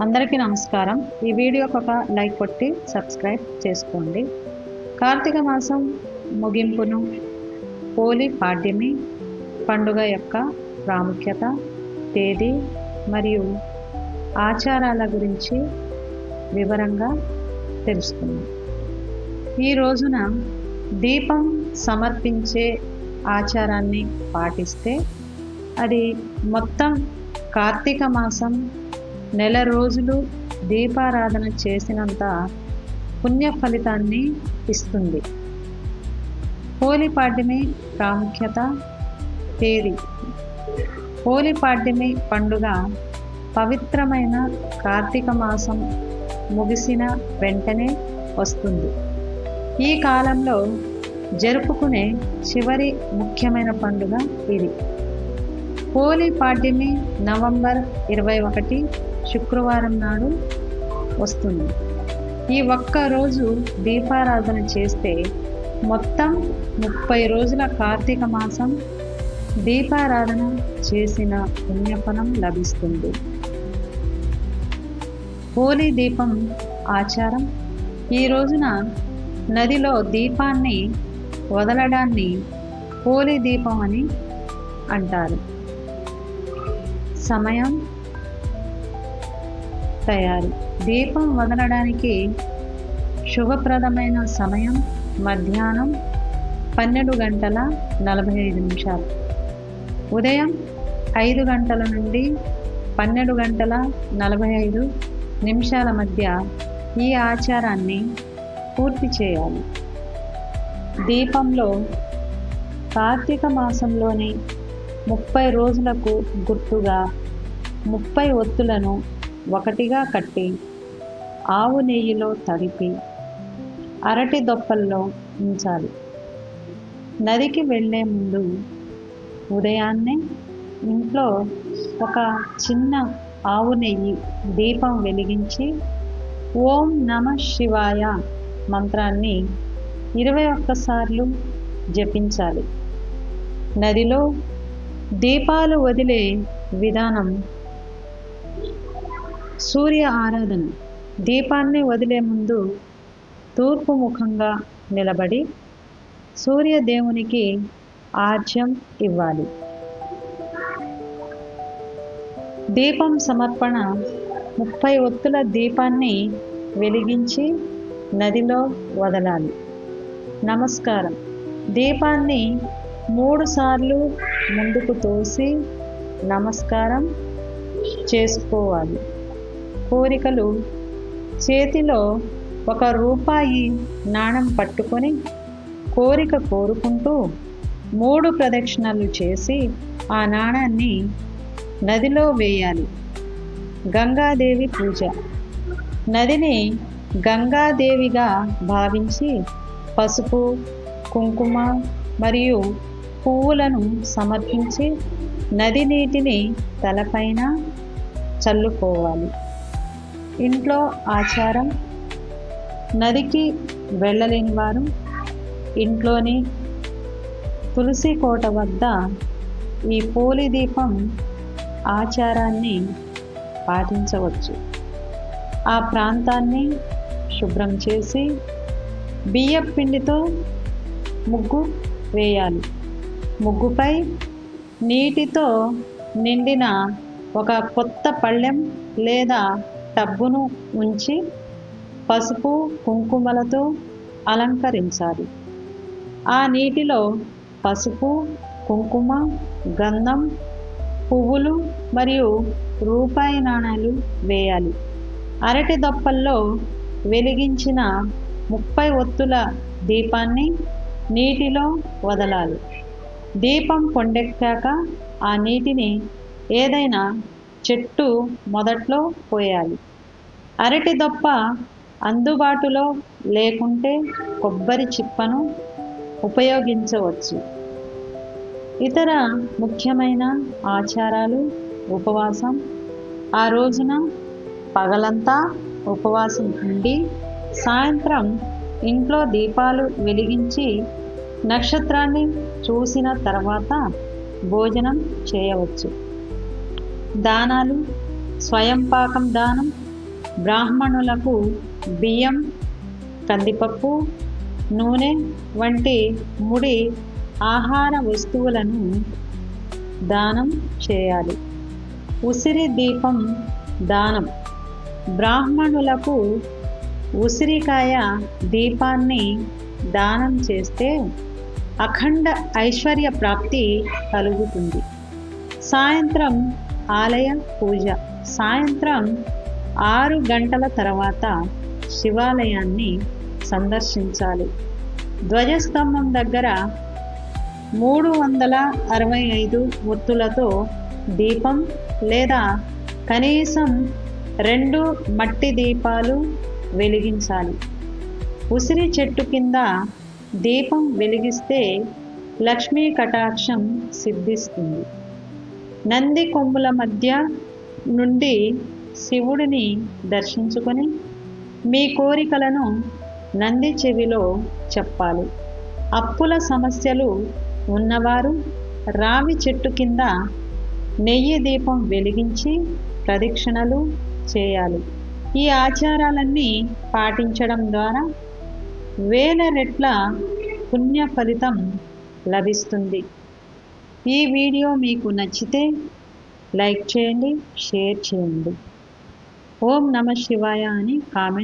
అందరికీ నమస్కారం. ఈ వీడియోకి ఒక లైక్ కొట్టి సబ్స్క్రైబ్ చేసుకోండి. కార్తీక మాసం ముగింపును హోలీ పాడ్యమి పండుగ యొక్క ప్రాముఖ్యత తేదీ మరియు ఆచారాల గురించి వివరంగా తెలుసుకుందాం. ఈ రోజున దీపం సమర్పించే ఆచారాన్ని పాటిస్తే అది మొత్తం కార్తీక మాసం నెల రోజులు దీపారాధన చేసినంత పుణ్య ఫలితాన్ని ఇస్తుంది. హోలీ పాడ్యమి ప్రాముఖ్యత తేదీ. హోలీ పాడ్యమి పండుగ పవిత్రమైన కార్తీక మాసం ముగిసిన వెంటనే వస్తుంది. ఈ కాలంలో జరుపుకునే చివరి ముఖ్యమైన పండుగ ఇది. హోలీ పాడ్యమి నవంబర్ ఇరవై ఒకటి శుక్రవారం నాడు వస్తుంది. ఈ ఒక్క రోజు దీపారాధన చేస్తే మొత్తం ముప్పై రోజుల కార్తీక మాసం దీపారాధన చేసిన పుణ్యఫలం లభిస్తుంది. హోలీ దీపం ఆచారం. ఈ రోజున నదిలో దీపాన్ని వదలడాన్ని హోలీ దీపం అని అంటారు. సమయం తయారు. దీపం వదలడానికి శుభప్రదమైన సమయం మధ్యాహ్నం పన్నెండు గంటల నలభై ఐదు నిమిషాలు. ఉదయం ఐదు గంటల నుండి పన్నెండు గంటల నలభై ఐదు నిమిషాల మధ్య ఈ ఆచారాన్ని పూర్తి చేయాలి. దీపంలో కార్తీక మాసంలోని ముప్పై రోజులకు గుర్తుగా ముప్పై ఒత్తులను ఒకటిగా కట్టి ఆవు నెయ్యిలో తడిపి అరటి దొప్పల్లో ఉంచాలి. నదికి వెళ్ళే ముందు ఉదయాన్నే ఇంట్లో ఒక చిన్న ఆవు నెయ్యి దీపం వెలిగించి ఓం నమ శివాయ మంత్రాన్ని ఇరవై ఒక్కసార్లు జపించాలి. నదిలో దీపాలు వదిలే విధానం సూర్య ఆరాధన. దీపాన్ని వదిలే ముందు తూర్పు ముఖంగా నిలబడి సూర్యదేవునికి ఆర్జ్యం ఇవ్వాలి. దీపం సమర్పణ ముప్పై ఒత్తుల దీపాన్ని వెలిగించి నదిలో వదలాలి. నమస్కారం. దీపాన్ని మూడు సార్లు ముందుకు తోసి నమస్కారం చేసుకోవాలి. కోరికలు. చేతిలో ఒక రూపాయి నాణం పట్టుకొని కోరిక కోరుకుంటూ మూడు ప్రదక్షిణలు చేసి ఆ నాణాన్ని నదిలో వేయాలి. గంగాదేవి పూజ. నదిని గంగాదేవిగా భావించి పసుపు కుంకుమ మరియు పువ్వులను సమర్పించి నది నీటిని తలపైన చల్లుకోవాలి. ఇంట్లో ఆచారం నదికి వెళ్ళలేని వారు ఇంట్లోని తులసి కోట వద్ద ఈ పోలి దీపం ఆచారాన్ని పాటించవచ్చు. ఆ ప్రాంతాన్ని శుభ్రం చేసి బియ్యం పిండితో ముగ్గు వేయాలి. ముగ్గుపై నీటితో నిండిన ఒక కొత్త పళ్ళెం లేదా టబ్బును ఉంచి పసుపు కుంకుమలతో అలంకరించాలి. ఆ నీటిలో పసుపు కుంకుమ గంధం పువ్వులు మరియు రూపాయి నాణాలు వేయాలి. అరటి దప్పల్లో వెలిగించిన ముప్పై ఒత్తుల దీపాన్ని నీటిలో వదలాలి. దీపం కొండెక్కాక ఆ నీటిని ఏదైనా చెట్టు మొదట్లో పోయాలి. అరటి దొప్ప అందుబాటులో లేకుంటే కొబ్బరి చిప్పను ఉపయోగించవచ్చు. ఇతర ముఖ్యమైన ఆచారాలు ఉపవాసం. ఆ రోజున పగలంతా ఉపవాసం ఉండి సాయంత్రం ఇంట్లో దీపాలు వెలిగించి నక్షత్రాన్ని చూసిన తర్వాత భోజనం చేయవచ్చు. దానాలు స్వయంపాకం దానం బ్రాహ్మణులకు బియ్యం కందిపప్పు నూనె వంటి ముడి ఆహార వస్తువులను దానం చేయాలి. ఉసిరి దీపం దానం. బ్రాహ్మణులకు ఉసిరికాయ దీపాన్ని దానం చేస్తే అఖండ ఐశ్వర్య ప్రాప్తి కలుగుతుంది. సాయంత్రం ఆలయ పూజ. సాయంత్రం ఆరు గంటల తర్వాత శివాలయాన్ని సందర్శించాలి. ధ్వజస్తంభం దగ్గర మూడు వందల అరవై ఐదు ఒత్తులతో దీపం లేదా కనీసం రెండు మట్టి దీపాలు వెలిగించాలి. ఉసిరి చెట్టు కింద దీపం వెలిగిస్తే లక్ష్మీ కటాక్షం సిద్ధిస్తుంది. నంది కొమ్ముల మధ్య నుండి శివుడిని దర్శించుకొని మీ కోరికలను నంది చెవిలో చెప్పాలి. అప్పుల సమస్యలు ఉన్నవారు రావి చెట్టు కింద నెయ్యి దీపం వెలిగించి ప్రదక్షిణలు చేయాలి. ఈ ఆచారాలన్నీ పాటించడం ద్వారా వేల రెట్ల పుణ్య ఫలితం లభిస్తుంది. ఈ వీడియో మీకు నచ్చితే లైక్ చేయండి షేర్ చేయండి. ఓం నమ శివాయ అని కామెంట్